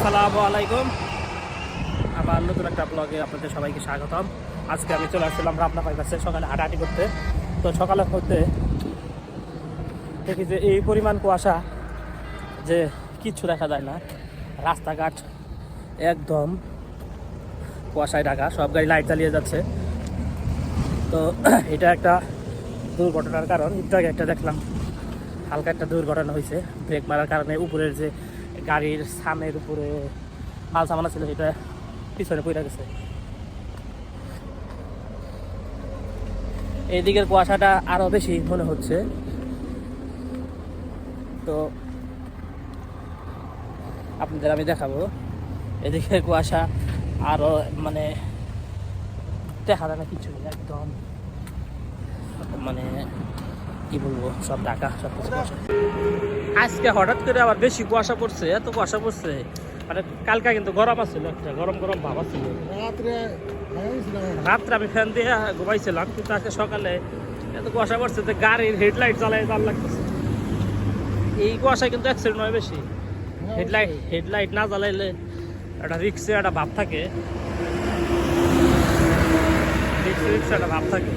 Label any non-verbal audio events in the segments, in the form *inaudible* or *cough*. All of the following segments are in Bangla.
আসসালামু আলাইকুম। আবার নতুন একটা ব্লগে আপনাদের সবাইকে স্বাগতম। আজকে আমি চলে আসছিলাম রামনা কাছে সকালে হাঁটাহাঁটি করতে। তো সকালে হতে দেখি যে এই পরিমাণ কুয়াশা যে কিচ্ছু দেখা যায় না। রাস্তাঘাট একদম কুয়াশায় ঢাকা, সব গাড়ি লাইট চালিয়ে যাচ্ছে। তো *clears throat* এটা একটা দুর্ঘটনার কারণ। একটু আগে একটা দেখলাম, হালকা একটা দুর্ঘটনা হয়েছে। ব্রেক মারার কারণে উপরের যে গাড়ির সামনের উপরে মাল সামানা ছিল, সেটা পিছনে পড়ে গেছে। এইদিকের কুয়াশাটা আরও বেশি মনে হচ্ছে। তো আপনাদের আমি দেখাবো। এদিকে কুয়াশা আরও মানে দেখা যায় না কিছু, একদম মানে কি বলব সব ঢাকা সব কিছু আজকে হঠাৎ করে আবার বেশি কুয়াশা পড়ছে এত কুয়াশা পড়ছে। মানে কালকা কিন্তু গরম আছিল একটা গরম গরম ভাব আছিল। রাত্রে আমি ফ্যান দিয়ে ঘুমাইছিলাম কিন্তু আজকে সকালে এত কুয়াশা পড়ছে যে গাড়ির হেডলাইট জ্বালাই জাল লাগতেছে। এই কুয়াশায় কিন্তু অ্যাক্সিডেন্ট হয় বেশি। হেডলাইট হেডলাইট না জ্বালাইলে একটা রিক্সে একটা ভাব থাকে। রিক্সে রিক্সে একটা ভাব থাকে।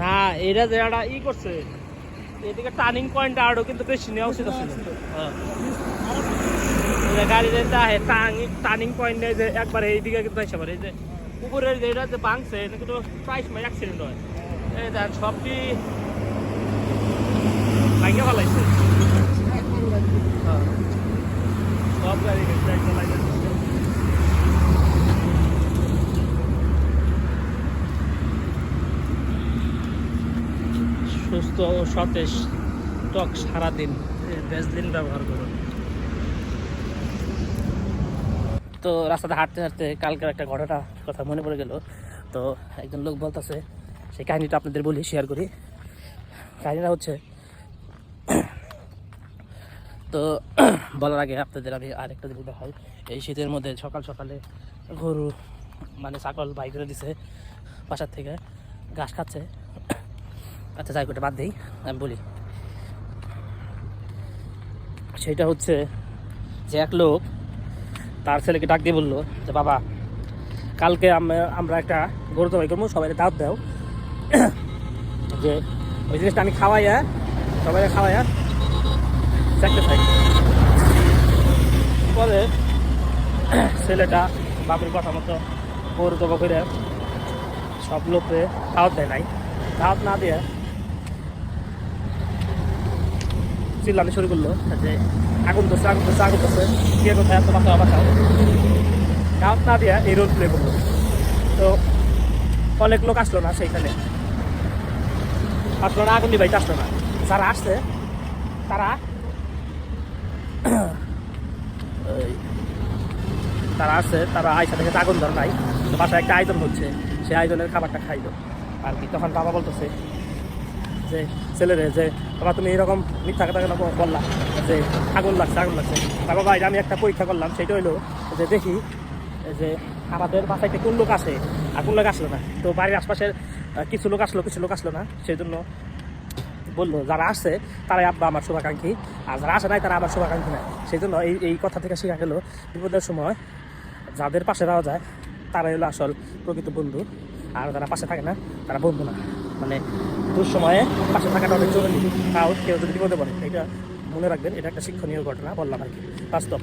না এটা যে একটা ই করছে, এদিকে টার্নিং পয়েন্ট আরও কিন্তু বেশি নেওয়া উচিত ছিল গাড়ি যে টার্নিং পয়েন্ট যে একবার এইদিকে কিন্তু আসে পারে এই যে উপরের যে এটা যে ভাঙছে এটা কিন্তু প্রায় সময় অ্যাক্সিডেন্ট হয়। এই দেখ সবটি ভাঙে ফেলাইছে হ্যাঁ। সব গাড়ি কিন্তু একদম লাগে সুস্থ ও সতেজ ত্বক সারাদিন। ভেজলিন ব্যবহার করুন তো রাস্তাতে হাঁটতে হাঁটতে কালকের একটা ঘটনা কথা মনে পড়ে গেল। তো একজন লোক বলতেছে সেই কাহিনিটা আপনাদের বলি শেয়ার করি। কাহিনিটা হচ্ছে তো বলার আগে আপনাদের আমি আরেকটা জিনিস দেখাই। এই শীতের মধ্যে সকাল সকালে গরু মানে ছাগল বাই করে দিছে বাসার থেকে ঘাস খাচ্ছে। আচ্ছা যাই করে বাদ দিই, আমি বলি। সেটা হচ্ছে যে এক লোক তার ছেলেকে ডাক দিয়ে বলল যে, বাবা, কালকে আমরা একটা গরু জবাই করব সবাই দাঁত দাও। *clears throat* যে ওই জিনিসটা আমি খাওয়াইয়া সবাই খাওয়াইয়া চাকরি খাই পরে *clears throat* ছেলেটা বাপের কথা মতো গরু জবা করে সব লোককে দাওয়াত দেয় নাই। দাওয়াত না দিয়ে চিল্লানি শুরু করল, যে আগুন ধরছে আগুন ধরছে আগুন ধরছে। কে কোথায় এত বাঁচাও বাঁচাও দাওয়াত না দিয়ে এই রোল প্লে করল। তো অনেক লোক আসলো না সেইখানে। আসলো না, আগুন দিবাইতে আসলো না। যারা আসছে, তারা *coughs* তারা আছে, তারা আইসা দেখে আগুন ধর নাই। তো বাসায় একটা আয়োজন হচ্ছে, সেই আয়োজনের খাবারটা খাইলো। আর কি, তখন বাবা বলতেছে যে ছেলেরে যে, বাবা, তুমি এরকম মিথ্যা কথা কেন বললা? যে, আগুন লাগছে আগুন লাগছে। বাবা, ভাই, আমি একটা পরীক্ষা করলাম, সেটা হইল যে, দেখি, যে আমাদের বাসাইতে কোন লোক আসে আর কোন লোক আসলো না। তো বাড়ির আশপাশের কিছু লোক আসলো, কিছু লোক আসলো না সেই জন্য বলল, যারা আসছে তারাই আব্বা আমার শুভাকাঙ্ক্ষী, আর যারা আসে নাই, তারা আমার শুভাকাঙ্ক্ষী নাই সেই জন্য এই এই কথা থেকে শেখা গেল, বিপদের সময় যাদের পাশে দেওয়া যায়, তারাই হলো আসল প্রকৃত বন্ধু, আর যারা পাশে থাকে না, তারা বন্ধু না। মানে দুঃসময়ে পাশে থাকাটা অনেক জরুরি। তাও কেউ যদি বিপদে পড়ে, এটা মনে রাখবেন, এটা একটা শিক্ষণীয় ঘটনা বললাম আর কি, বাস্তব।